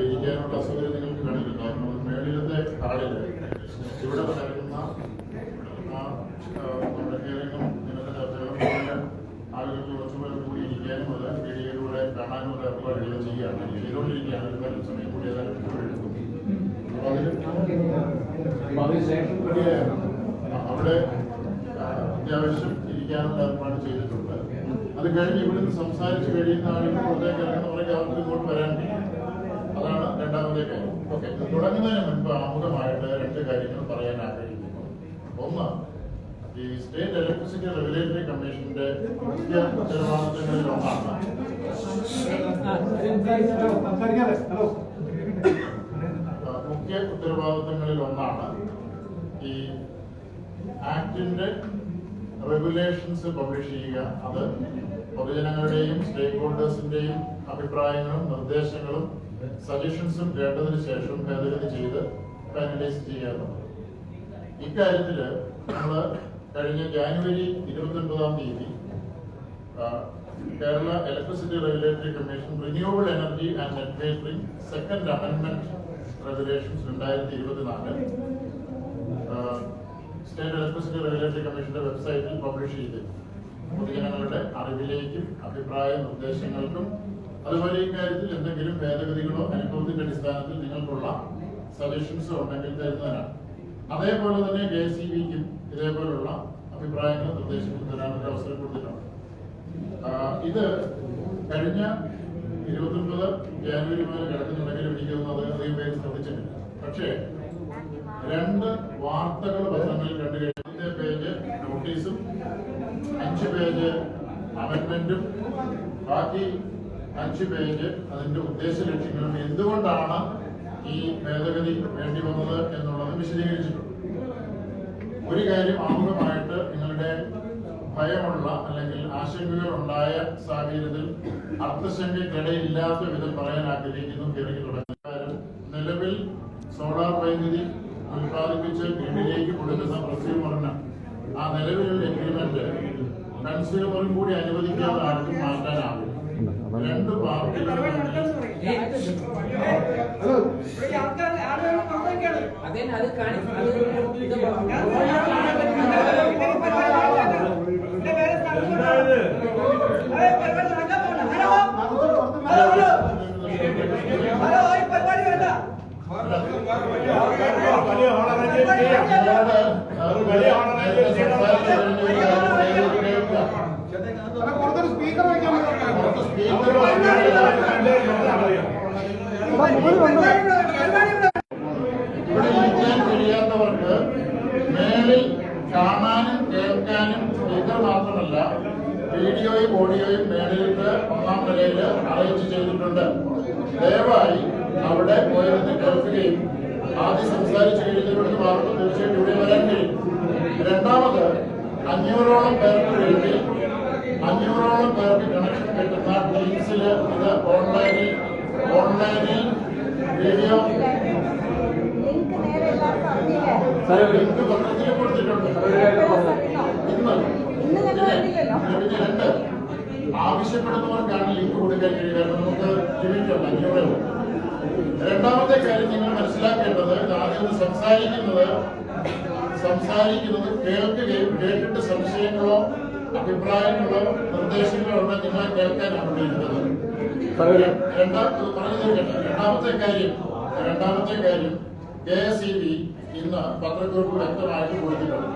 ഇവിടെ ഇരിക്കാനുള്ള അസൗകര്യം നിങ്ങൾക്ക് കാണില്ല കാരണം മേളിലത്തെ ഹാളിൽ ഇവിടെ നടക്കുന്ന ആളുകൾക്ക് കുറച്ചുകൂടെ കൂടി ഇരിക്കാനും അത് ഒരു ഏർപ്പാടുകൾ ചെയ്യുകയാണ്. ചെയ്തുകൊണ്ടിരിക്കുകയാണ്. ഒരുപാട് സമയം കൂടി അവിടെ അത്യാവശ്യം ഇരിക്കാനുള്ള ഏർപ്പാട് ചെയ്തിട്ടുണ്ട്. അത് കഴിഞ്ഞ് ഇവിടുന്ന് സംസാരിച്ച് കഴിയുന്ന ആളുകൾ പുറത്തേക്ക് ഇറങ്ങുന്നവരൊക്കെ അവർക്ക് ഇങ്ങോട്ട് വരാൻ അതാണ് രണ്ടാമത്തെ കാര്യം ഓക്കെ തുടങ്ങുന്നതിന് മുൻപ് ആമുഖമായിട്ട് രണ്ട് കാര്യങ്ങൾ പറയാൻ ആഗ്രഹിക്കുന്നു. ഒന്ന് ഈ സ്റ്റേറ്റ് ഇലക്ട്രിസിറ്റി റെഗുലേറ്ററി കമ്മീഷന്റെ മുഖ്യ ഉത്തരവാദിത്തങ്ങളിൽ ഒന്നാണ്. മുഖ്യ ഉത്തരവാദിത്തങ്ങളിൽ ഒന്നാണ് ഈ ആക്ടിന്റെ റെഗുലേഷൻസ് പബ്ലിഷ് ചെയ്യുക. അത് പൊതുജനങ്ങളുടെയും സ്റ്റേക്ക് ഹോൾഡേഴ്സിന്റെയും അഭിപ്രായങ്ങളും നിർദ്ദേശങ്ങളും സജഷൻസും കേട്ടതിന് ശേഷം ഭേദഗതി ചെയ്ത് ഫൈനലൈസ് ചെയ്യാറുണ്ട് ഇക്കാര്യത്തിൽ നമ്മൾ കഴിഞ്ഞ ജാനുവരി ഇരുപത്തൊൻപതാം തീയതി Kerala electricity regulatory commission renewable energy and net second അമെൻമെന്റ് regulations രണ്ടായിരത്തി ഇരുപത്തിനാല് സ്റ്റേറ്റ് ഇലക്ട്രിസിറ്റി റെഗുലേറ്ററി കമ്മീഷന്റെ വെബ്സൈറ്റിൽ പബ്ലിഷ് ചെയ്തിരുന്നു. പൊതുജനങ്ങളുടെ അറിവിലേക്കും അഭിപ്രായ നിർദ്ദേശങ്ങൾക്കും അതുപോലെ കാര്യത്തിൽ എന്തെങ്കിലും ഭേദഗതികളോ അനുഭവത്തിന്റെ അടിസ്ഥാനത്തിൽ നിങ്ങൾക്കുള്ള സജഷൻസോ ഉണ്ടെങ്കിൽ തരുന്നതിനാണ് അതേപോലെ തന്നെ കെ സി ബിക്കും ഇതേപോലുള്ള അഭിപ്രായങ്ങളും നിർദ്ദേശങ്ങളും തരാനൊരു അവസരം കൊടുത്തിട്ടുണ്ട്. ഇത് കഴിഞ്ഞ ഇരുപത്തൊൻപത് ജാനുവരി മുതൽ കിടക്കുന്നുണ്ടെങ്കിലും എനിക്ക് തോന്നുന്നു അത് അധികം പേര് ശ്രദ്ധിച്ചിട്ടില്ല. പക്ഷേ രണ്ട് വാർത്തകൾ പത്രങ്ങളിൽ കണ്ടു കഴിഞ്ഞ. പേജ് നോട്ടീസും അഞ്ച് പേജ് അമെന്റ്മെന്റും ബാക്കി അഞ്ച് അതിന്റെ ഉദ്ദേശ ലക്ഷ്യങ്ങളും എന്തുകൊണ്ടാണ് ഈ ഭേദഗതി വേണ്ടി വന്നത് എന്നുള്ളത് വിശദീകരിച്ചിട്ടുണ്ട്. ഒരു കാര്യം ആമുഖമായിട്ട് നിങ്ങളുടെ ഭയമുള്ള അല്ലെങ്കിൽ ആശങ്കകൾ ഉണ്ടായ സാഹചര്യത്തിൽ അർത്ഥശങ്കയ്ക്കിടയില്ലാത്ത വിധം പറയാൻ ആഗ്രഹിക്കുന്നു കേരളത്തിൽ തുടങ്ങുന്നവരും നിലവിൽ സോളാർ വൈദ്യുതി ഉൽപ്പാദിപ്പിച്ച് ഗ്രിഡിലേക്ക് കൊടുക്കുന്ന പ്രസ്യൂമറിന് ആ നിലവിലുള്ള എഗ്രിമെന്റ് കൺസ്യൂമറും കൂടി അനുവദിക്കാതെ ആർക്കും മാറ്റാനാവും രണ്ട് അതാണ് അത് അത് കാണി അത് ഇത് സ്പീക്കർ വയ്ക്കാൻ ഇവിടെ ഇരിക്കാൻ കഴിയാത്തവർക്ക് മേളിൽ കാണാനും കേൾക്കാനും സ്പീക്കർ മാത്രമല്ല വീഡിയോയും ഓഡിയോയും മേളിലിട്ട് ഒന്നാം നിലയിൽ അറേഞ്ച് ചെയ്തിട്ടുണ്ട്. ദയവായി അവിടെ പോയിരുന്ന് കേൾക്കുകയും ആദ്യം സംസാരിച്ചു കഴിഞ്ഞവർക്ക് മാർക്ക് തീർച്ചയായിട്ടും ഇവിടെ വരാൻ കഴിയും. രണ്ടാമത് അഞ്ഞൂറോളം പേർക്ക് വേണ്ടി അഞ്ഞൂറോളം പേർക്ക് കണക്ഷൻ കിട്ടുന്ന ടീംസിൽ ഇത് ഓൺലൈനിൽ ഓൺലൈനിൽ വീഡിയോ ലിങ്ക് പത്രത്തിൽ കൊടുത്തിട്ടുണ്ട്. ഇന്ന്. രണ്ട്. ആവശ്യപ്പെടുന്നവർക്കാണ് ലിങ്ക് കൊടുക്കാൻ കഴിയുക. നമുക്ക് ലിമിറ്റ് ഉണ്ട് അഞ്ഞൂറേ രണ്ടാമത്തെ കാര്യം നിങ്ങൾ മനസ്സിലാക്കേണ്ടത് ആദ്യം സംസാരിക്കുന്നത് സംസാരിക്കുന്നത് കേൾക്കുകയും കേട്ടിട്ട് സംശയങ്ങളോ അഭിപ്രായങ്ങളോ നിർദ്ദേശങ്ങളോ ഉണ്ടെങ്കിൽ നിങ്ങൾ കേൾക്കാനാണ് വിളിക്കുന്നത് രണ്ടാമത്തെ പറഞ്ഞു തീർക്കട്ടെ രണ്ടാമത്തെ കാര്യം രണ്ടാമത്തെ കാര്യം കെ എസ് ഇ ബി ഇന്ന് പത്രക്കുറിപ്പ് വ്യക്തമായിട്ട് കൊടുത്തിട്ടുണ്ട്.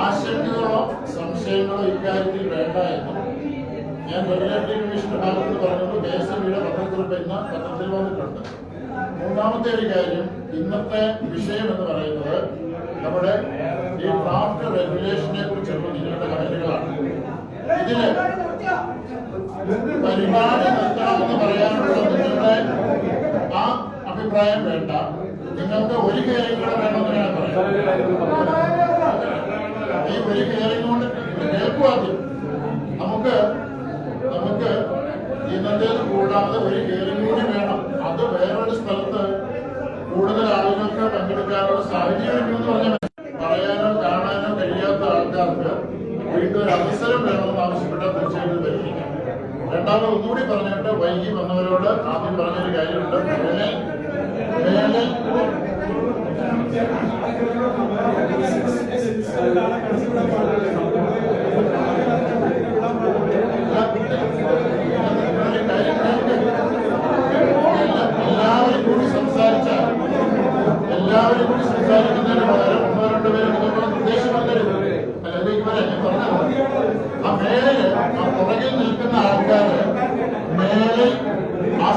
ആശങ്കകളോ സംശയങ്ങളോ ഇക്കാര്യത്തിൽ വേണ്ട എന്നും. ഞാൻ റെഗുലേറ്ററി കമ്മീഷന്റെ ഭാഗത്ത് പറഞ്ഞപ്പോൾ കെ പത്രക്കുറിപ്പ് ഇന്ന് പത്രത്തിൽ വന്നിട്ടുണ്ട്. മൂന്നാമത്തെ ഒരു കാര്യം ഇന്നത്തെ വിഷയം എന്ന് പറയുന്നത് നമ്മുടെ ഈ ഡ്രാഫ്റ്റ് റെഗുലേഷനെ കുറിച്ചുള്ള നിങ്ങളുടെ കാര്യങ്ങളാണ് ഇതിൽ പരിപാടി നിർത്തണമെന്ന് പറയാനുള്ള നിങ്ങളുടെ ആ അഭിപ്രായം വേണ്ട. നിങ്ങൾക്ക് ഒരു കയറി കൂടെ വേണമെന്ന് ഞാൻ പറയാം. ഈ ഒരു ഹിയറിംഗ് കൊണ്ട് കേൾക്കുക ആദ്യം നമുക്ക് നമുക്ക് ഇന്നത്തേത് കൂടാതെ ഒരു ഹിയറിംഗ് കൂടി വേണം അത് വേറൊരു സ്ഥലത്ത് കൂടുതൽ ആളുകൾക്ക് പങ്കെടുക്കാനുള്ള സാഹചര്യം ഉണ്ടെന്ന് പറഞ്ഞാൽ പറയാനോ കാണാനോ കഴിയാത്ത ആൾക്കാർക്ക് വീണ്ടും ഒരു അവസരം വേണമെന്ന് ആവശ്യപ്പെട്ടാൽ തീർച്ചയായിട്ടും പരിഗണിക്കാം രണ്ടാമത് ഒന്നുകൂടി പറഞ്ഞിട്ട് വൈകി വന്നവരോട് നിങ്ങളോട് ആദ്യം പറഞ്ഞൊരു കാര്യമുണ്ട് മേലിൽ മേലിൽ എല്ലാവരും കൂടി സംസാരിച്ചാൽ എല്ലാവരും ആ നിൽക്കുന്ന ആൾക്കാർ ആ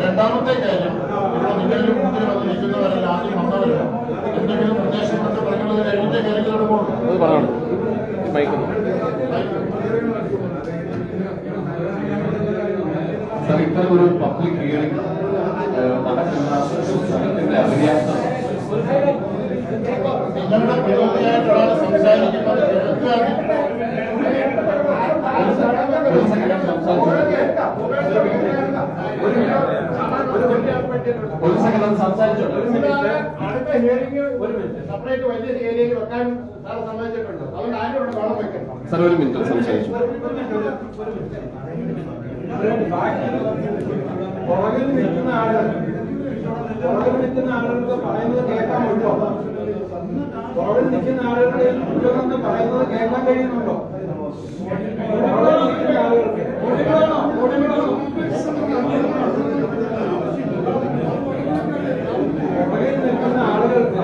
രണ്ടാമത്തെ കാര്യം ഇവിടെ നിങ്ങളുടെ മുമ്പിൽ വന്ന് നിൽക്കുന്നവരല്ല ആദ്യം വന്നവര് എന്തെങ്കിലും നിർദ്ദേശം കൊണ്ട് പറഞ്ഞുള്ളത് കാര്യങ്ങളോട് പോകും അത് പറയണം മൈക്കുന്നു സാർ ഇത്തരം ഒരു പബ്ലിക് ഹിയറിംഗ് നടക്കുന്ന സ്ഥലത്തിന്റെ അഭിന്യാസം നിങ്ങളുടെ പ്രതിനിധിയായിട്ടുള്ള ആൾ സംസാരിക്കുന്നത് ഒരു സെക്കൻഡ് സംസാരിച്ചോട്ടെ ഒരു മിനിറ്റ് അടുത്ത ഹിയറിംഗ് ഒരു മിനിറ്റ് സെപ്പറേറ്റ് വലിയ ഏരിയയിൽ വെക്കാൻ സാർ സമ്മതിച്ചിട്ടുണ്ട് അതുകൊണ്ട് ആരും ഇവിടെ വളം വെക്കണം സാർ ഒരു മിനിറ്റ് സംസാരിച്ചു. പുറകിൽ നിൽക്കുന്ന ആളുകൾ പുറകിൽ നിൽക്കുന്ന ആളുകൾക്ക് പറയുന്നത് കേൾക്കാൻ പറ്റുമോ? പുറകിൽ നിൽക്കുന്ന ആളുകൾ മുഴുവൻ പറയുന്നത് കേൾക്കാൻ കഴിയുന്നുണ്ടോ? പുറകിൽ നിൽക്കുന്ന ആളുകൾക്ക്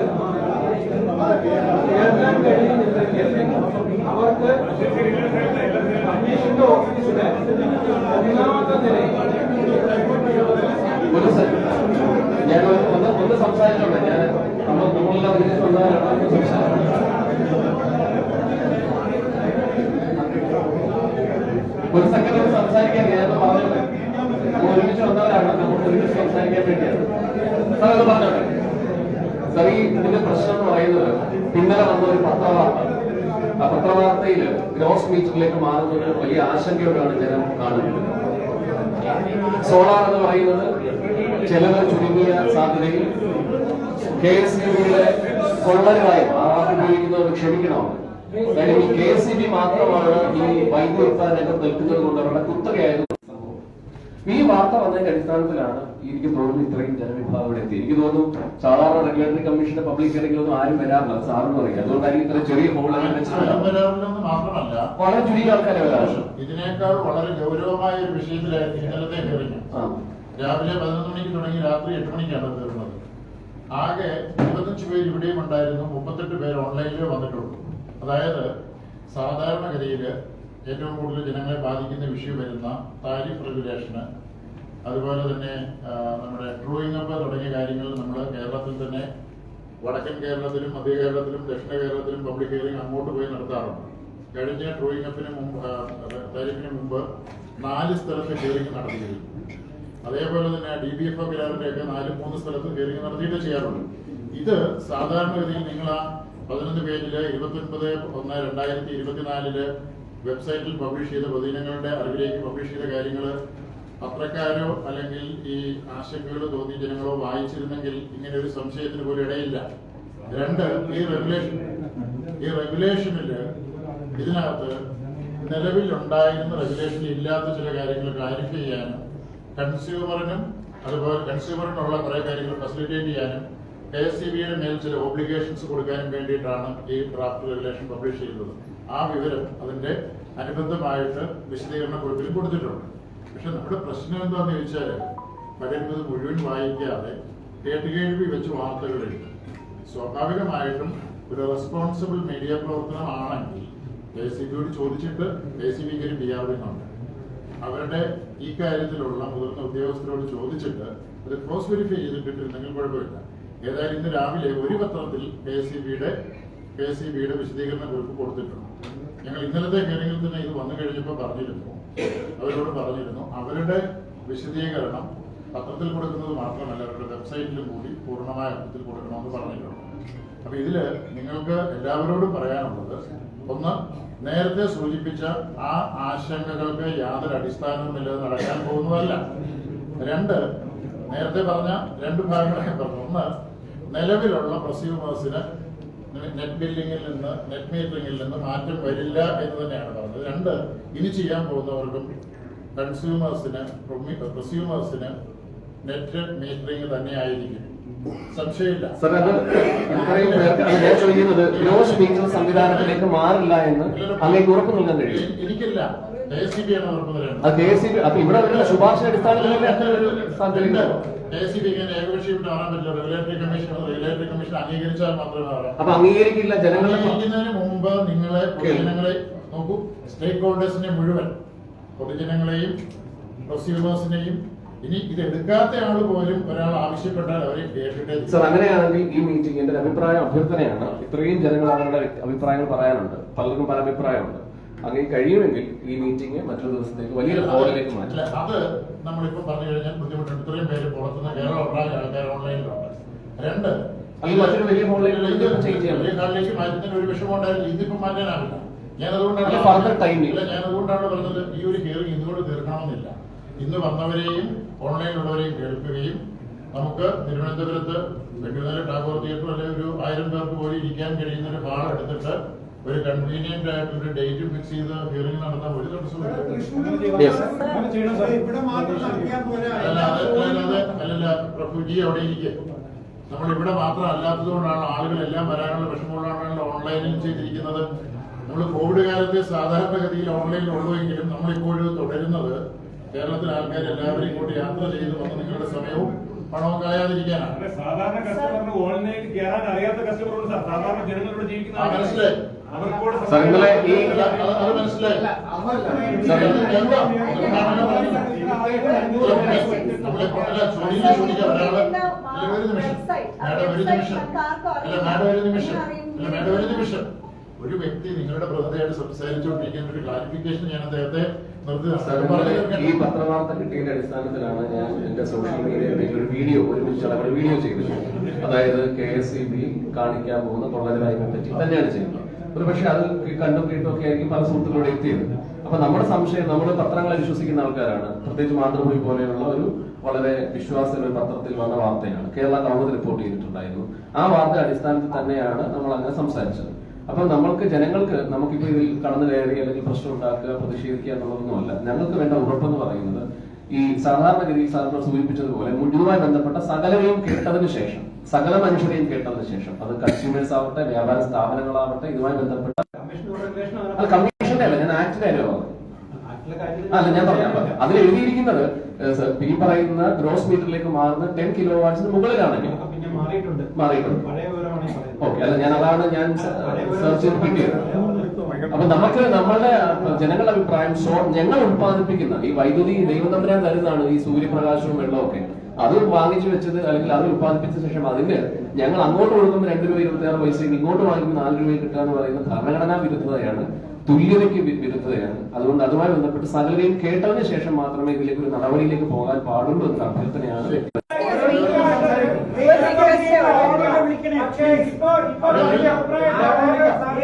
കേൾക്കാൻ കഴിയുന്നില്ലെങ്കിൽ അവർക്ക് കമ്മീഷന്റെ ഓഫീസിലെ ഒന്നാമത്തെ നിലയിൽ ഒരു സെക്കൻഡ് ഞാൻ ഒരു- ഒന്ന് ഒന്ന് സംസാരിച്ചോട്ടെ ഞാൻ നമ്മൾ നമ്മളെല്ലാം ഒരുമിച്ച് വന്നവരാണ് ഒന്ന് സംസാരിച്ചോട്ടെ. ഒരു സെക്കൻഡ് ഒന്ന് സംസാരിക്കാൻ ഞാൻ പറഞ്ഞോട്ടെ നമ്മൾ ഒരുമിച്ച് വന്നവരാണ് നമ്മൾ ഒരുമിച്ച് സംസാരിക്കാൻ വേണ്ടിയാണ്. സാർ അത് പറഞ്ഞോട്ടെ. സാർ ഈ ഇതിന്റെ പ്രശ്നം എന്ന് പറയുന്നത് പിന്നലെ വന്ന ഒരു പത്രവാർത്ത. ആ പത്രവാർത്തയിൽ ഗ്രോസ് മീറ്ററിലേക്ക് മാറുന്നതിന് വലിയ ആശങ്കയോടെയാണ് ജനം കാണുന്നത്. സോളാർ എന്ന് പറയുന്നത് ചെലവ് ചുരുങ്ങിയ സാധ്യതയിൽ കെ എസ് ബി ബിയുടെ കൊള്ളരുതായ്മ ആ ഉപയോഗിക്കുന്നവർ ക്ഷമിക്കണം? ഈ കെ എസ് ബി മാത്രമാണ് ഈ വൈദ്യുതി ഉത്പാദന രംഗത്ത് നിൽക്കുന്നത് കൊണ്ട് അവരുടെ കുത്തകയായത് സംഭവം ഈ വാർത്ത വന്നതിന്റെ അടിസ്ഥാനത്തിലാണ് എനിക്ക് തോന്നുന്നു ഇത്രയും ജനവിഭാഗം ഇവിടെ എത്തി. എനിക്ക് തോന്നുന്നു സാധാരണ റെഗുലേറ്ററി കമ്മീഷന്റെ പബ്ലിക് ഹിയറിംഗിലൊന്നും ആരും വരാറില്ല. സാറിന് പറയും അതുകൊണ്ടായിരിക്കും ഇത്ര ചെറിയ ഹോൾ മാത്രമല്ല വളരെ ചുരുങ്ങിയ ആൾക്കാരെ ഇതിനേക്കാൾ വളരെ ഗൗരവമായ ഒരു വിഷയത്തിലായിരുന്നു ഇന്നലത്തെ ഹിയറിംഗ് രാവിലെ പതിനൊന്ന് മണിക്ക് തുടങ്ങി രാത്രി എട്ട് മണിക്കാണ് തീർന്നത്. ആകെ ഇരുപത്തഞ്ച് പേര് ഇവിടെയും ഉണ്ടായിരുന്നു. മുപ്പത്തെട്ട് പേര് ഓൺലൈനിലേ വന്നിട്ടുള്ളൂ. അതായത് സാധാരണഗതിയിൽ ഏറ്റവും കൂടുതൽ ജനങ്ങളെ ബാധിക്കുന്ന വിഷയം വരുന്ന താരിഫ് റെഗുലേഷന് അതുപോലെ തന്നെ നമ്മുടെ ഡ്രോയിങ് അപ്പ് തുടങ്ങിയ കാര്യങ്ങൾ നമ്മൾ കേരളത്തിൽ തന്നെ വടക്കൻ കേരളത്തിലും മധ്യ കേരളത്തിലും ദക്ഷിണ കേരളത്തിലും പബ്ലിക് ഹിയറിംഗ് അങ്ങോട്ട് പോയി നടത്താറുണ്ട്. കഴിഞ്ഞ ഡ്രോയിങ് അപ്പിന് മുമ്പ് താരിഫിന് മുമ്പ് നാല് സ്ഥലത്ത് ഹിയറിംഗ് നടത്തിയിരുന്നു. അതേപോലെ തന്നെ ഡി ബി എഫ് ഒക്കെ നാല് മൂന്ന് സ്ഥലത്ത് ഹിയറിംഗ് നടത്തിയിട്ട് ചെയ്യാറുണ്ട്. ഇത് സാധാരണഗതിയിൽ നിങ്ങൾ ആ പതിനൊന്ന് പേജിൽ ഇരുപത്തൊൻപത് ഒന്ന് രണ്ടായിരത്തി ഇരുപത്തിനാലിൽ വെബ്സൈറ്റിൽ പബ്ലിഷ് ചെയ്ത പൊതുജനങ്ങളുടെ അറിവിലേക്ക് പബ്ലിഷ് ചെയ്ത കാര്യങ്ങൾ പത്രക്കാരോ അല്ലെങ്കിൽ ഈ ആശങ്കകൾ തോന്നിയ ജനങ്ങളോ വായിച്ചിരുന്നെങ്കിൽ ഇങ്ങനെ ഒരു സംശയത്തിന് പോലും ഇടയില്ല. രണ്ട് ഈ റെഗുലേഷൻ ഈ റെഗുലേഷനിൽ ഇതിനകത്ത് നിലവിലുണ്ടായിരുന്ന റെഗുലേഷനിൽ ഇല്ലാത്ത ചില കാര്യങ്ങൾ ക്ലാരിഫൈ ചെയ്യാനും കൺസ്യൂമറിനും അതുപോലെ കൺസ്യൂമറിനുള്ള കുറെ കാര്യങ്ങൾ ഫെസിലിറ്റേറ്റ് ചെയ്യാനും കെ എസ് സി ബിയുടെ മേൽ ചില ഓബ്ലിഗേഷൻസ് കൊടുക്കാനും വേണ്ടിയിട്ടാണ് ഈ ഡ്രാഫ്റ്റ് റെഗുലേഷൻ പബ്ലിഷ് ചെയ്യുന്നത്. ആ വിവരം അതിന്റെ അനുബന്ധമായിട്ട് വിശദീകരണ കുറിപ്പിൽ കൊടുത്തിട്ടുണ്ട്. പക്ഷെ നമ്മുടെ പ്രശ്നം എന്താണെന്ന് ചോദിച്ചാൽ പലരും മുഴുവൻ വായിക്കാതെ കേട്ടുകേഴ്വി വെച്ച് വാർത്തകളുണ്ട് സ്വാഭാവികമായിട്ടും ഒരു റെസ്പോൺസിബിൾ മീഡിയ പ്രവർത്തനമാണെങ്കിൽ എ സി ബിയോട് ചോദിച്ചിട്ട് എ സി ബിക്ക് ഒരു ഡി അവരുടെ ഈ കാര്യത്തിലുള്ള മുതിർന്ന ഉദ്യോഗസ്ഥരോട് ചോദിച്ചിട്ട് അത് ക്രോസ് വെരിഫൈ ചെയ്തിട്ടിട്ടുണ്ടെങ്കിൽ കുഴപ്പമില്ല. ഏതായാലും ഇന്ന് രാവിലെ ഒരു പത്രത്തിൽ കെ സി ബിയുടെ കെ സി ബിയുടെ വിശദീകരണ കുറിപ്പ് കൊടുത്തിട്ടുണ്ട്. ഞങ്ങൾ ഇന്നലത്തെ ഹിയറിംഗിൽ തന്നെ ഇത് വന്നു കഴിഞ്ഞപ്പോൾ പറഞ്ഞിരുന്നു. അവരോട് പറഞ്ഞിരുന്നു. അവരുടെ വിശദീകരണം പത്രത്തിൽ കൊടുക്കുന്നത് മാത്രമല്ല അവരുടെ വെബ്സൈറ്റിലും കൂടി പൂർണമായ അർത്ഥത്തിൽ കൊടുക്കണമെന്ന് പറഞ്ഞിട്ടുണ്ട് അപ്പൊ ഇതിൽ നിങ്ങൾക്ക് എല്ലാവരോടും പറയാനുള്ളത് ഒന്ന് നേരത്തെ സൂചിപ്പിച്ച ആ ആശങ്കകൾക്ക് യാതൊരു അടിസ്ഥാനവുമില്ലാതെ നടക്കാൻ പോകുന്നതല്ല. രണ്ട് നേരത്തെ പറഞ്ഞ രണ്ട് ഭാഗങ്ങളെ പറഞ്ഞു. ഒന്ന് നിലവിലുള്ള പ്രസീവ് പ്രസ്യൂമേഴ്സിന് നെറ്റ് ബില്ലിങ്ങിൽ നിന്ന് നെറ്റ് മീറ്ററിംഗിൽ നിന്ന് മാറ്റം വരില്ല എന്ന് തന്നെയാണ് പറഞ്ഞത്. രണ്ട് ഇനി ചെയ്യാൻ പോകുന്നവർക്കും കൺസ്യൂമേഴ്സിന് പ്രൊസ്യൂമേഴ്സിന് നെറ്റ് മീറ്ററിംഗ് തന്നെയായിരിക്കും. സർ അത് ഇത്രയും പേർക്ക് അത് ഞാൻ ചോദിക്കുന്നത് നോ സ്പീക്കർ സംവിധാനത്തിലേക്ക് മാറില്ല എന്ന് അങ്ങേക്ക് ഉറപ്പ് നൽകാൻ കഴിയും. എനിക്കില്ല. അത് കെ എസ് അപ്പൊ ഇവിടെ വരുന്ന ശുപാർശ അടിസ്ഥാനത്തിൽ അങ്ങനെ ഒരു അപ്പൊ അംഗീകരിക്കില്ല ജനങ്ങളെ മുമ്പ് നിങ്ങളെ പൊതുജനങ്ങളെ നോക്കൂ. സ്റ്റേക്ക് ഹോൾഡേഴ്സിനെ മുഴുവൻ പൊതുജനങ്ങളെയും പ്രൊസ്യൂമേഴ്സിനെയും ഇനി ഇത് എടുക്കാത്ത ആൾ പോലും ഒരാൾ ആവശ്യപ്പെട്ടാൽ അവരെ സർ അങ്ങനെയാണെങ്കിൽ ഈ മീറ്റിംഗ് എന്റെ അഭിപ്രായം അഭ്യർത്ഥനയാണ്. ഇത്രയും ജനങ്ങൾ അവരുടെ അഭിപ്രായങ്ങൾ പറയാനുണ്ട്. പലർക്കും പല അഭിപ്രായമുണ്ട്. അങ്ങനെ കഴിയുമെങ്കിൽ ഈ മീറ്റിംഗ് മറ്റൊരു ദിവസത്തേക്ക് വലിയൊരു ഹോളിലേക്ക് മാറ്റാം. അത് നമ്മളിപ്പോ പറഞ്ഞു കഴിഞ്ഞാൽ ബുദ്ധിമുട്ടുണ്ട്. ഇത്രയും പേര് പുറത്തുനിന്ന് കേരളം ഒട്ടാകെ ആൾക്കാർ ഓൺലൈനിലുണ്ട്. രണ്ട് അല്ലെങ്കിൽ മറ്റൊരു വലിയ ഹോളിലേക്ക് വലിയ ഹാളിലേക്ക് മാറ്റുന്നതിന് ഒരു വിഷമം ഉണ്ടായാലും ഇതിപ്പോ മാറ്റാനാവില്ല ഞാൻ അതുകൊണ്ടാണ് ഞാൻ അതുകൊണ്ടാണ് പറഞ്ഞത് ഈ ഒരു ഹിയറിംഗ് ഇന്നുകൊണ്ട് തീർക്കണമെന്നില്ല. ഇന്ന് വന്നവരെയും ഓൺലൈനിലുള്ളവരെയും കേൾക്കുകയും നമുക്ക് തിരുവനന്തപുരത്ത് വെട്ടിമല ടാഗോർ തിയേറ്റർ അല്ലെങ്കിൽ ഒരു ആയിരം പേർക്ക് പോലും ഇരിക്കാൻ കഴിയുന്ന ഒരു ഹാൾ എടുത്തിട്ട് ഒരു കൺവീനിയന്റ് ആയിട്ട് ഒരു ഡേറ്റ് ഫിക്സ് ചെയ്ത് ഹിയറിംഗ് നടത്താൻ ഒരു അല്ലല്ല പ്രഭുജി അവിടെ ഇരിക്കുക നമ്മൾ ഇവിടെ മാത്രം അല്ലാത്തത് കൊണ്ടാണ് ആളുകളെല്ലാം വരാനുള്ള വിഷമമുള്ളതാണല്ലോ ഓൺലൈനിൽ ചെയ്തിരിക്കുന്നത്. നമ്മൾ കോവിഡ് കാലത്തെ സാധാരണഗതിയിൽ ഓൺലൈനിൽ ഉള്ളുവെങ്കിലും നമ്മളിപ്പോഴും തുടരുന്നത് കേരളത്തിലെ ആൾക്കാർ എല്ലാവരും ഇങ്ങോട്ട് യാത്ര ചെയ്ത് വന്ന് നിങ്ങളുടെ സമയവും പണവും കളയാതിരിക്കാനാണ് സാധാരണ കസ്റ്റമറിന് ഓൺലൈനിൽ കയറാൻ അറിയാത്ത കസ്റ്റമറുണ്ട് സാർ സാധാരണ ജനങ്ങളിവിടെ ജീവിക്കുന്ന മനസ്സിലായി. അവർക്കൂടെ സാർ ഇന്നലെ ഈ അത് മനസ്സിലായി മാഡം ഒരു നിമിഷം അല്ല മാഡം ഒരു നിമിഷം അല്ല മാഡം ഒരു നിമിഷം ഒരു വ്യക്തി നിങ്ങളുടെ പ്രതിയായിട്ട് സംസാരിച്ചുകൊണ്ടിരിക്കുന്ന ഒരു ക്ലാരിഫിക്കേഷൻ ഞാൻ അദ്ദേഹത്തെ ഈ പത്രവാർത്ത കിട്ടിയതിന്റെ അടിസ്ഥാനത്തിലാണ് ഞാൻ എന്റെ സോഷ്യൽ മീഡിയയിൽ ഒരു വീഡിയോ ഒരു മിനിറ്റ് ഒരു വീഡിയോ ചെയ്തത്. അതായത് കെ എസ് ഇ ബി കാണിക്കാൻ പോകുന്ന കൊള്ളരുതായ്മയെ പറ്റി തന്നെയാണ് ചെയ്യുന്നത്. ഒരു പക്ഷെ അത് കണ്ടും കേട്ടും ഒക്കെ ആയിരിക്കും പല സുഹൃത്തുക്കളോട് എത്തിയത് അപ്പൊ നമ്മുടെ സംശയം നമ്മൾ പത്രങ്ങളെ വിശ്വസിക്കുന്ന ആൾക്കാരാണ്. പ്രത്യേകിച്ച് മാതൃഭൂമി പോലെയുള്ള ഒരു വളരെ വിശ്വാസമുള്ള പത്രത്തിൽ വന്ന വാർത്തയാണ് കേരള കൗമുദ് റിപ്പോർട്ട് ചെയ്തിട്ടുണ്ടായിരുന്നു. ആ വാർത്ത അടിസ്ഥാനത്തിൽ തന്നെയാണ് നമ്മൾ അങ്ങനെ സംസാരിച്ചത്. അപ്പൊ നമ്മൾക്ക് ജനങ്ങൾക്ക് നമുക്കിപ്പോ ഇതിൽ കടന്നു കയറി അല്ലെങ്കിൽ പ്രശ്നം ഉണ്ടാക്കുക പ്രതിഷേധിക്കുക എന്നുള്ളതൊന്നുമല്ല. ഞങ്ങൾക്ക് വേണ്ട ഉറപ്പെന്ന് പറയുന്നത് ഈ സാധാരണഗതിയിൽ സാറിന് സൂചിപ്പിച്ചതുപോലെ ഇതുമായി ബന്ധപ്പെട്ട സകലരെയും കേട്ടതിന് ശേഷം സകല മനുഷ്യരെയും കേട്ടതിന് ശേഷം അത് കൺസ്യൂമേഴ്സ് ആവട്ടെ വ്യാപാര സ്ഥാപനങ്ങളാവട്ടെ ഇതുമായി ബന്ധപ്പെട്ട അത് കമ്മീഷന്റെ അല്ല ഞാൻ ആക്ടിന്റെ കാര്യമാണ് അല്ല ഞാൻ പറയാം. അതിൽ എഴുതിയിരിക്കുന്നത് ഈ പറയുന്ന ഗ്രോസ് മീറ്ററിലേക്ക് മാറുന്ന ടെൻ കിലോ വാട്സിന് മുകളിലാണെങ്കിൽ മാറിയിട്ടുണ്ട്. മാറിയിട്ടുണ്ട് പഴയ വിവരമാണ് ഈ പറയുന്നത് ഓക്കെ അല്ല ഞാൻ അതാണ് ഞാൻ സെർച്ച് ചെയ്ത് കിട്ടിയത് അപ്പൊ നമുക്ക് നമ്മളുടെ ജനങ്ങളുടെ അഭിപ്രായം സോ ഞങ്ങൾ ഉത്പാദിപ്പിക്കുന്ന ഈ വൈദ്യുതി ദൈവം തമ്പുരാൻ തരുന്നതാണ് ഈ സൂര്യപ്രകാശവും വെള്ളവും ഒക്കെ. അത് വാങ്ങിച്ചു വെച്ചത് അല്ലെങ്കിൽ അത് ഉത്പാദിപ്പിച്ച ശേഷം അതിന് ഞങ്ങൾ അങ്ങോട്ട് കൊടുക്കുമ്പോൾ രണ്ട് രൂപ ഇരുപത്തി ആറ് പൈസയും ഇങ്ങോട്ട് വാങ്ങിക്കുമ്പോൾ നാല് രൂപ കിട്ടുക എന്ന് പറയുന്ന ഭരണഘടനാ വിരുദ്ധതയാണ് തുല്യതയ്ക്ക് വിരുദ്ധതയാണ്. അതുകൊണ്ട് അതുമായി ബന്ധപ്പെട്ട് സകലരെയും കേട്ടതിന് ശേഷം മാത്രമേ ഇതിലേക്ക് ഒരു നടപടിയിലേക്ക് പോകാൻ പാടുള്ളൂ എന്ന അഭ്യർത്ഥനയാണ് പക്ഷേ ഇപ്പോ ഇപ്പോ ഒരു അഭിപ്രായം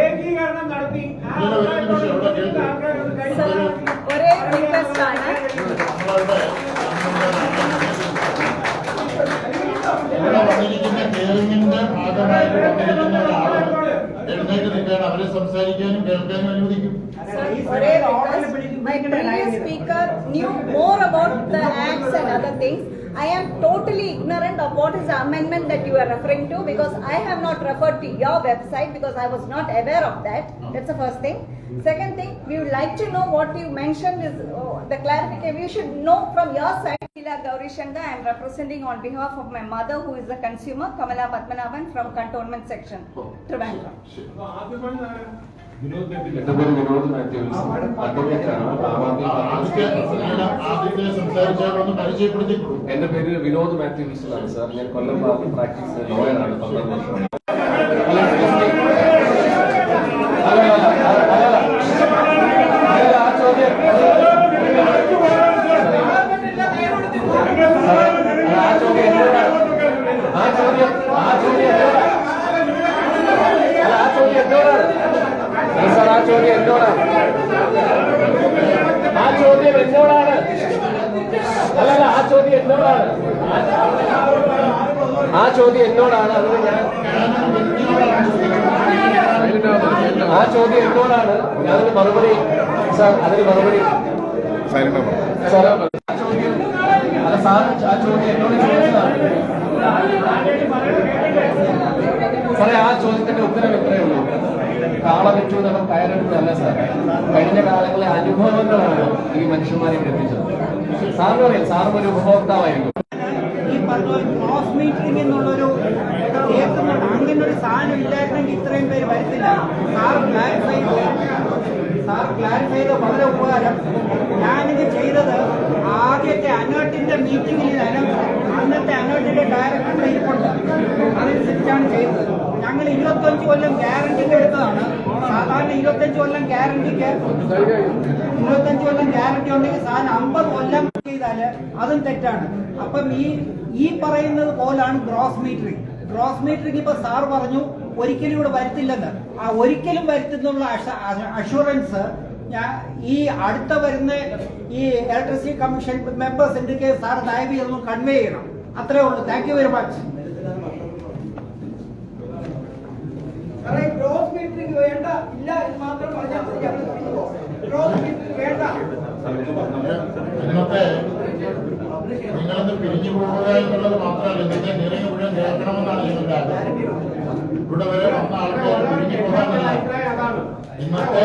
ഏകീകരണം നടത്തി ആ ഇല്ല, ഒരു നിമിഷം ഇവിടെ കേൾക്കൂ. ആൾക്കാരൊന്ന് കൈ സർ, ഒരേ റിക്വസ്റ്റ് ആണ് നമ്മളുടെ ഇവിടെ വന്നിരിക്കുന്ന ഹിയറിംഗിന്റെ ഭാഗമായിട്ട് വന്നിരിക്കുന്ന ഒരാൾ എഴുന്നേറ്റ് നിൽക്കാൻ അവരെ സംസാരിക്കാനും കേൾക്കാനും അനുവദിക്കും ഒരേ request. My previous speaker knew more about the acts and other things. I am totally ignorant of what is the amendment that you are referring to because I have not referred to your website because I was not aware of that. That's the first thing. Second thing, we would like to know what you mentioned is oh, the clarification. We should know from your side. Sheila Gauri Shankar, I am representing on behalf of my mother who is a consumer, Kamala Padmanabhan from Cantonment Section, Trivandrum. എന്റെ പേര് Vinod Mathew Wilson. Advocate ആണ് ആം ആദ്മി ആദ്യത്തെ party ആദ്യത്തെ സംസാരിച്ചാലൊന്ന് പരിചയപ്പെടുത്തി കൊടുക്കും എന്റെ പേര് വിനോദ് മാത്യു എന്നാണ് സാർ ഞാൻ കൊല്ലം ഭാഗത്ത് പ്രാക്ടീസ് ലോയറാണ് പന്ത്രണ്ട് വർഷം ആ ചോദ്യം ആ ചോദ്യം. ആ ചോദ്യം സാർ ആ ചോദ്യം എന്നോടാണ് ആ ചോദ്യം എന്നോടാണ് അല്ലല്ല ആ ചോദ്യം എന്നോടാണ് ആ ചോദ്യം എന്നോടാണ് അതുകൊണ്ട് ഞാൻ ആ ചോദ്യം എന്നോടാണ് അതിന് മറുപടി സാർ അതിന് മറുപടി സാർ ആ ചോദ്യം അല്ല സാർ ആ ചോദ്യം എന്നോട് ചോദിച്ചതാണ്? സാറേ ആ ചോദ്യത്തിന്റെ ഉത്തരം ഇത്രയേ ഉള്ളൂ. കാള വെച്ചു എന്നൊക്കെ കയറെടുത്തല്ല സാർ. കഴിഞ്ഞ കാലങ്ങളിലെ അനുഭവങ്ങളാണ് ഈ മനുഷ്യന്മാരെ ഇവിടെ എത്തിച്ചത് സാറിന് അറിയാം സാറും ഒരു ഉപഭോക്താവായിരുന്നു. ഈ അങ്ങനെ ഒരു സാധനം ഇത്രയും ചെയ്തത് മീറ്റിംഗിൽ അന്നത്തെ അനോട്ടിന്റെ ഡയറക്ടറുടെ ഇരിപ്പുണ്ട്. അതനുസരിച്ചാണ് ചെയ്തത്. ഞങ്ങൾ ഇരുപത്തഞ്ച് കൊല്ലം ഗ്യാരണ്ടി എടുത്തതാണ് സാധാരണ ഇരുപത്തഞ്ച് കൊല്ലം ഗ്യാരണ്ടിക്ക് ഇരുപത്തഞ്ച് കൊല്ലം ഗ്യാരണ്ടി ഉണ്ടെങ്കിൽ സാധനം അമ്പത് കൊല്ലം ചെയ്താൽ അതും തെറ്റാണ്. അപ്പം ഈ ഈ പറയുന്നത് പോലാണ് ഗ്രോസ് മീറ്ററിംഗ് ഗ്രോസ് മീറ്ററിംഗ് ഇപ്പൊ സാർ പറഞ്ഞു ഒരിക്കലും ഇവിടെ വരുത്തില്ലെന്ന്. ആ ഒരിക്കലും വരുത്തുന്നുള്ള അഷുറൻസ് ഞാൻ ഈ അടുത്ത വരുന്ന ഈ ഇലക്ട്രിസിറ്റി കമ്മീഷൻ മെമ്പേഴ്സ് എന്തൊക്കെ സാർ ദയവ് ചെയ്തൊന്ന് കൺവേ ചെയ്യണം. അത്രേ ഉള്ളൂ. Thank you very much gross metering വേണ്ട ഇല്ല എന്ന് മാത്രം പറഞ്ഞാൽ ഗ്രോസ് മീറ്ററിംഗ് വേണ്ട. നിങ്ങളത് പിരിഞ്ഞു പോകുക എന്നുള്ളത് മാത്രമല്ല ഇതിന്റെ നിറയെ മുഴുവൻ കേൾക്കണമെന്നാണ് ഞങ്ങളുടെ ആഗ്രഹം. ഇവിടെ വരെ വന്ന ആൾക്കാർ പിരിഞ്ഞു പോകാനല്ല. ഇന്നത്തെ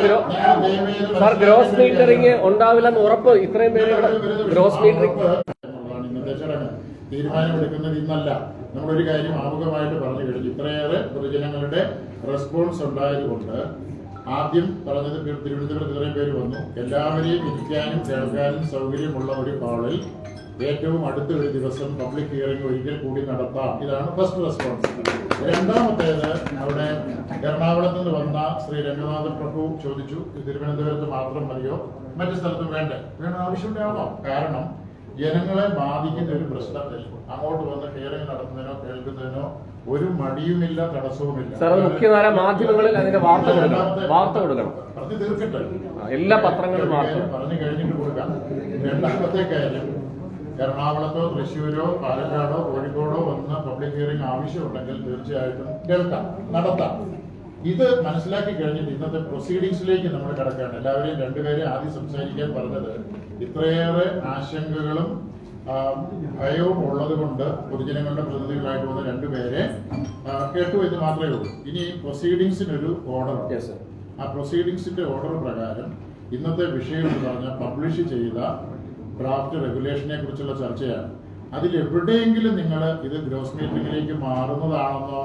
sir gross- sir gross metering ഉണ്ടാവില്ലെന്ന് ഉറപ്പ്. ഇത്രയും പേര് ഗ്രോസ് ചടങ്ങ് തീരുമാനമെടുക്കുന്നത് ഇന്നല്ല. നമ്മളൊരു കാര്യം ആമുഖമായിട്ട് പറഞ്ഞു കഴിഞ്ഞു ഇത്രയേറെ പൊതുജനങ്ങളുടെ റെസ്പോൺസ് ഉണ്ടായതുകൊണ്ട് ആദ്യം പറഞ്ഞത് തിരു- തിരുവനന്തപുരത്ത് ഇത്രയും പേര് വന്നു. എല്ലാവരെയും ഇരിക്കാനും കേൾക്കാനും സൗകര്യമുള്ള ഒരു ഹാളിൽ ഏറ്റവും അടുത്ത ഒരു ദിവസം പബ്ലിക് ഹിയറിംഗ് ഒരിക്കൽ കൂടി നടത്താം. ഇതാണ് ഫസ്റ്റ് റെസ്പോൺസ് രണ്ടാമത്തേത് അവിടെ എറണാകുളത്ത് നിന്ന് വന്ന ശ്രീ രംഗനാഥ പ്രഭു ചോദിച്ചു തിരുവനന്തപുരത്ത് മാത്രം മതിയോ? മറ്റു സ്ഥലത്തും വേണ്ടേ? വേണം ആവശ്യമുണ്ടാവാം കാരണം ജനങ്ങളെ ബാധിക്കുന്ന ഒരു പ്രശ്നത്തിൽ അങ്ങോട്ട് വന്ന് ഹിയറിംഗ് നടത്തുന്നതിനോ കേൾക്കുന്നതിനോ ഒരു മടിയുമില്ല തടസ്സവുമില്ല. സാർ മുഖ്യധാര മാധ്യമങ്ങളിൽ അതിന്റെ വാർത്ത കൊടുക്കണം. വാർത്ത കൊടുക്കണം. പറഞ്ഞു തീർക്കട്ടെ. എല്ലാ പത്രങ്ങളും പറഞ്ഞു കഴിഞ്ഞിട്ട് കൊടുക്കാം. രണ്ടാമത്തെ കാര്യം എറണാകുളത്തോ തൃശ്ശൂരോ പാലക്കാടോ കോഴിക്കോടോ വന്ന് പബ്ലിക് ഹിയറിംഗ് ആവശ്യമുണ്ടെങ്കിൽ തീർച്ചയായിട്ടും കേൾക്കാം നടത്താം. ഇത് മനസ്സിലാക്കി കഴിഞ്ഞിട്ട് ഇന്നത്തെ പ്രൊസീഡിങ്സിലേക്ക് നമ്മൾ കിടക്കുകയാണ്. എല്ലാവരെയും രണ്ടുപേരെ ആദ്യം സംസാരിക്കാൻ പറഞ്ഞത് ഇത്രയേറെ ആശങ്കകളും ഭയവും ഉള്ളത് കൊണ്ട് പൊതുജനങ്ങളുടെ പ്രതിനിധികളായിട്ട് വന്ന രണ്ടുപേരെ കേട്ടു എന്ന് മാത്രമേ ഉള്ളൂ. ഇനി പ്രൊസീഡിങ്സിനൊരു ഓർഡർ. ആ പ്രൊസീഡിങ്സിന്റെ ഓർഡർ പ്രകാരം ഇന്നത്തെ വിഷയം എന്ന് പറഞ്ഞാൽ പബ്ലിഷ് ചെയ്ത ഡ്രാഫ്റ്റ് റെഗുലേഷനെ കുറിച്ചുള്ള ചർച്ചയാണ്. അതിൽ എവിടെയെങ്കിലും നിങ്ങൾ ഇത് ഗ്രോസ് മീറ്ററിംഗിലേക്ക് മാറുന്നതാണെന്നോ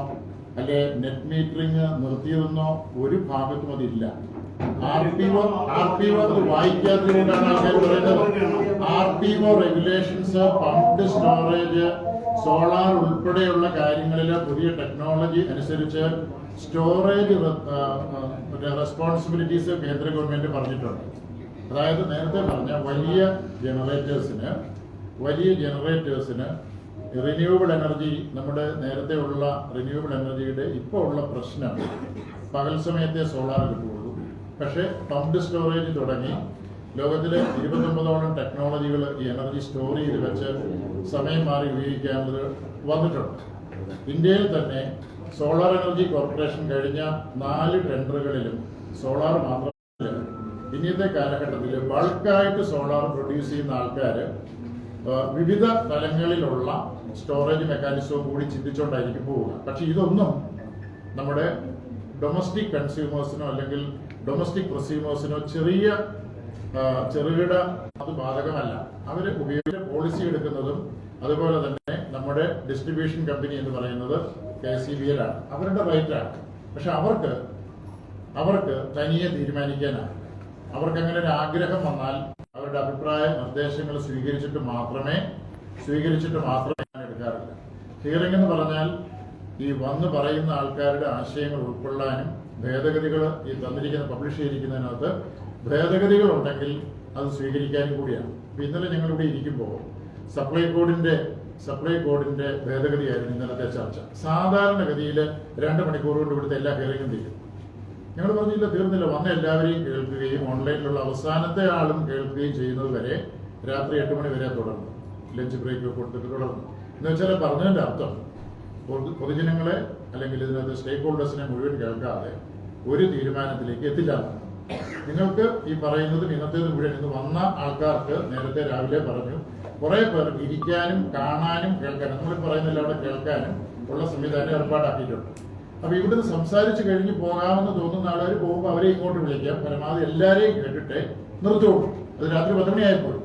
അല്ലെ നെറ്റ് മീറ്ററിംഗ് നിർത്തിയതെന്നോ ഒരു ഭാഗത്തും അതില്ല. റെഗുലേഷൻസ് പമ്പ് സ്റ്റോറേജ് സോളാർ ഉൾപ്പെടെയുള്ള കാര്യങ്ങളിൽ പുതിയ ടെക്നോളജി അനുസരിച്ച് സ്റ്റോറേജ് റെസ്പോൺസിബിലിറ്റീസ് കേന്ദ്ര ഗവൺമെന്റ് പറഞ്ഞിട്ടുണ്ട്. അതായത് നേരത്തെ പറഞ്ഞ വലിയ ജനറേറ്റേഴ്സിന് വലിയ ജനറേറ്റേഴ്സിന് റിന്യൂവബിൾ എനർജി നമ്മുടെ നേരത്തെ ഉള്ള റിന്യൂവബിൾ എനർജിയുടെ ഇപ്പോൾ ഉള്ള പ്രശ്നം പകൽ സമയത്തെ സോളാർ കിട്ടുകയുള്ളൂ പക്ഷേ പമ്പ് സ്റ്റോറേജ് തുടങ്ങി ലോകത്തിലെ ഇരുപത്തൊമ്പതോളം ടെക്നോളജികൾ ഈ എനർജി സ്റ്റോർ ചെയ്ത് വെച്ച് സമയം മാറി ഉപയോഗിക്കാനുള്ളത് വന്നിട്ടുണ്ട്. ഇന്ത്യയിൽ തന്നെ സോളാർ എനർജി കോർപ്പറേഷൻ കഴിഞ്ഞ നാല് ടെൻഡറുകളിലും സോളാർ മാത്രമല്ല ഇന്നത്തെ കാലഘട്ടത്തിൽ ബൾക്കായിട്ട് സോളാർ പ്രൊഡ്യൂസ് ചെയ്യുന്ന ആൾക്കാർ വിവിധ തലങ്ങളിലുള്ള സ്റ്റോറേജ് മെക്കാനിസവും കൂടി ചിന്തിച്ചുകൊണ്ടായിരിക്കും പോവുക. പക്ഷെ ഇതൊന്നും നമ്മുടെ ഡൊമസ്റ്റിക് കൺസ്യൂമേഴ്സിനോ അല്ലെങ്കിൽ ഡൊമസ്റ്റിക് പ്രൊസ്യൂമേഴ്സിനോ ചെറിയ ചെറുകിട അത് ബാധകമല്ല. അവർ ഉപയോഗിച്ച പോളിസി എടുക്കുന്നതും അതുപോലെ തന്നെ നമ്മുടെ ഡിസ്ട്രിബ്യൂഷൻ കമ്പനി എന്ന് പറയുന്നത് കെ സി ബി എല്ലാണ് അവരുടെ റൈറ്റാണ് പക്ഷെ അവർക്ക് അവർക്ക് തനിയെ തീരുമാനിക്കാനാണ്. അവർക്ക് അങ്ങനെ ഒരു ആഗ്രഹം വന്നാൽ അവരുടെ അഭിപ്രായ നിർദ്ദേശങ്ങൾ സ്വീകരിച്ചിട്ട് മാത്രമേ സ്വീകരിച്ചിട്ട് മാത്രമേ ഞാൻ എടുക്കാറില്ല. ഹിയറിംഗ് എന്ന് പറഞ്ഞാൽ ഈ വന്ന് പറയുന്ന ആൾക്കാരുടെ ആശയങ്ങൾ ഉൾക്കൊള്ളാനും ഭേദഗതികൾ ഈ തന്നിരിക്കുന്ന പബ്ലിഷ് ചെയ്തിരിക്കുന്നതിനകത്ത് ഭേദഗതികൾ ഉണ്ടെങ്കിൽ അത് സ്വീകരിക്കാനും കൂടിയാണ്. അപ്പൊ ഇന്നലെ ഞങ്ങളിവിടെ ഇരിക്കുമ്പോൾ സപ്ലൈ കോഡിന്റെ സപ്ലൈ കോഡിന്റെ ഭേദഗതിയായിരുന്നു ഇന്നലത്തെ ചർച്ച. സാധാരണഗതിയിൽ രണ്ട് മണിക്കൂർ കൊണ്ട് ഇവിടുത്തെ എല്ലാ ഹിയറിംഗും തീരും. ഞങ്ങൾ പറഞ്ഞില്ല തീർന്നില്ല. വന്ന എല്ലാവരെയും കേൾക്കുകയും ഓൺലൈനിലുള്ള അവസാനത്തെ ആളും കേൾക്കുകയും ചെയ്യുന്നത് വരെ രാത്രി എട്ട് മണി വരെ തുടർന്നു. ലഞ്ച് ബ്രേക്ക് കൊടുത്തിട്ട് തുടർന്നു. എന്ന് വെച്ചാൽ പറഞ്ഞതിന്റെ അർത്ഥം പൊതു- പൊതുജനങ്ങളെ അല്ലെങ്കിൽ ഇതിനകത്ത് സ്റ്റേക്ക് ഹോൾഡേഴ്സിനെ മുഴുവൻ കേൾക്കാതെ ഒരു തീരുമാനത്തിലേക്ക് എത്തില്ല. നിങ്ങൾക്ക് ഈ പറയുന്നതും ഇന്നത്തെ മുഴുവൻ ഇന്ന് വന്ന ആൾക്കാർക്ക് നേരത്തെ രാവിലെ പറഞ്ഞു കുറെ പേർ ഇരിക്കാനും കാണാനും കേൾക്കാനും നമ്മൾ പറയുന്നില്ല അവിടെ കേൾക്കാനും ഉള്ള സംവിധാനം ഏർപ്പാടാക്കിയിട്ടുണ്ട്. അപ്പൊ ഇവിടുന്ന് സംസാരിച്ച് കഴിഞ്ഞ് പോകാമെന്ന് തോന്നുന്ന ആളുകൾ പോകുമ്പോൾ അവരെ ഇങ്ങോട്ട് വിളിക്കാം. പരമാവധി എല്ലാരെയും കേട്ടിട്ട് നിർത്തുള്ളൂ അത് രാത്രി പത്ത് മണിയായപ്പോൾ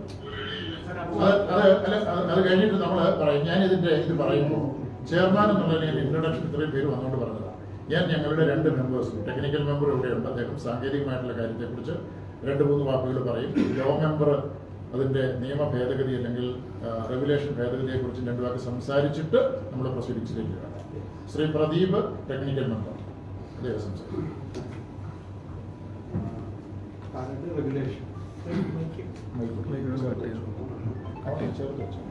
അത് അത് അല്ല അത് കഴിഞ്ഞിട്ട് നമ്മൾ പറയും. ഞാൻ ഇതിന്റെ ഇത് പറയുമ്പോൾ ചെയർമാൻ എന്നുള്ള ഞാൻ ഇൻട്രഡക്ഷൻ ഇത്രയും പേര് വന്നുകൊണ്ട് പറഞ്ഞതാണ് ഞാൻ ഞങ്ങളുടെ രണ്ട് മെമ്പേഴ്സ് ടെക്നിക്കൽ മെമ്പർ ഇവിടെയുണ്ട്. അദ്ദേഹം സാങ്കേതികമായിട്ടുള്ള കാര്യത്തെക്കുറിച്ച് രണ്ട് മൂന്ന് വാക്കുകൾ പറയും. ലോ മെമ്പർ അതിന്റെ നിയമ ഭേദഗതി അല്ലെങ്കിൽ റെഗുലേഷൻ ഭേദഗതിയെ കുറിച്ച് രണ്ട് വാക്ക് സംസാരിച്ചിട്ട് നമ്മൾ പ്രൊസീഡിങ്സിലേക്ക് കാണാം ശ്രീ പ്രദീപ് ടെക്നിക്കൽ മെമ്പർ അദ്ദേഹം സംസാരിക്കും റെഗുലേഷൻ ചേർത്ത് വെച്ചോ